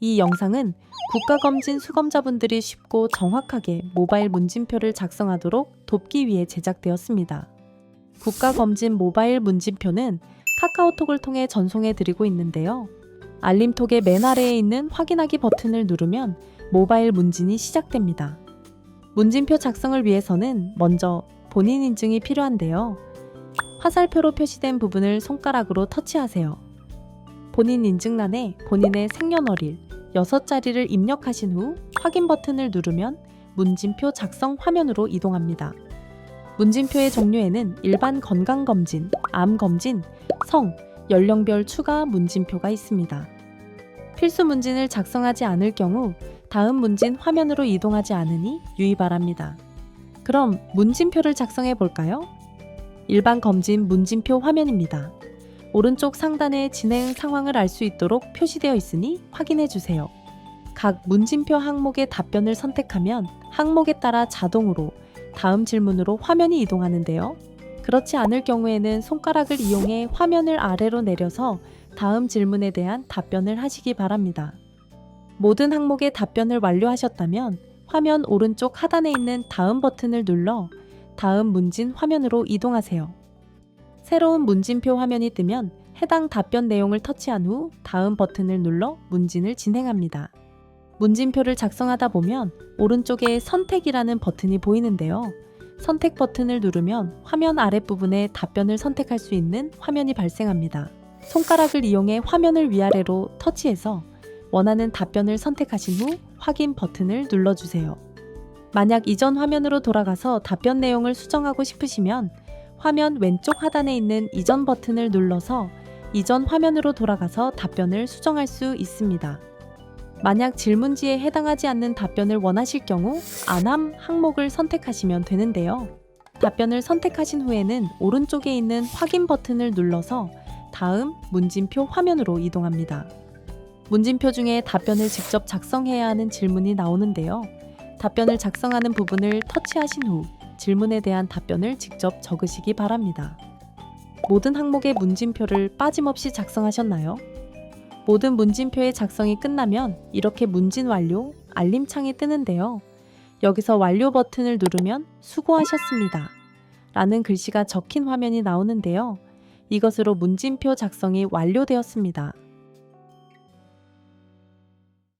이 영상은 국가검진 수검자분들이 쉽고 정확하게 모바일 문진표를 작성하도록 돕기 위해 제작되었습니다. 국가검진 모바일 문진표는 카카오톡을 통해 전송해 드리고 있는데요. 알림톡의 맨 아래에 있는 확인하기 버튼을 누르면 모바일 문진이 시작됩니다. 문진표 작성을 위해서는 먼저 본인 인증이 필요한데요. 화살표로 표시된 부분을 손가락으로 터치하세요. 본인 인증란에 본인의 생년월일 6 자리를 입력하신 후 확인 버튼을 누르면 문진표 작성 화면으로 이동합니다. 문진표의 종류에는 일반 건강검진, 암검진, 성, 연령별 추가 문진표가 있습니다. 필수 문진을 작성하지 않을 경우 다음 문진 화면으로 이동하지 않으니 유의 바랍니다. 그럼 문진표를 작성해 볼까요? 일반 검진 문진표 화면입니다. 오른쪽 상단에 진행 상황을 알 수 있도록 표시되어 있으니 확인해 주세요. 각 문진표 항목의 답변을 선택하면 항목에 따라 자동으로 다음 질문으로 화면이 이동하는데요. 그렇지 않을 경우에는 손가락을 이용해 화면을 아래로 내려서 다음 질문에 대한 답변을 하시기 바랍니다. 모든 항목의 답변을 완료하셨다면 화면 오른쪽 하단에 있는 다음 버튼을 눌러 다음 문진 화면으로 이동하세요. 새로운 문진표 화면이 뜨면 해당 답변 내용을 터치한 후 다음 버튼을 눌러 문진을 진행합니다. 문진표를 작성하다 보면 오른쪽에 선택이라는 버튼이 보이는데요. 선택 버튼을 누르면 화면 아랫부분에 답변을 선택할 수 있는 화면이 발생합니다. 손가락을 이용해 화면을 위아래로 터치해서 원하는 답변을 선택하신 후 확인 버튼을 눌러주세요. 만약 이전 화면으로 돌아가서 답변 내용을 수정하고 싶으시면 화면 왼쪽 하단에 있는 이전 버튼을 눌러서 이전 화면으로 돌아가서 답변을 수정할 수 있습니다. 만약 질문지에 해당하지 않는 답변을 원하실 경우 안함 항목을 선택하시면 되는데요. 답변을 선택하신 후에는 오른쪽에 있는 확인 버튼을 눌러서 다음 문진표 화면으로 이동합니다. 문진표 중에 답변을 직접 작성해야 하는 질문이 나오는데요. 답변을 작성하는 부분을 터치하신 후 질문에 대한 답변을 직접 적으시기 바랍니다. 모든 항목의 문진표를 빠짐없이 작성하셨나요? 모든 문진표의 작성이 끝나면 이렇게 문진 완료 알림창이 뜨는데요. 여기서 완료 버튼을 누르면 수고하셨습니다. 라는 글씨가 적힌 화면이 나오는데요. 이것으로 문진표 작성이 완료되었습니다.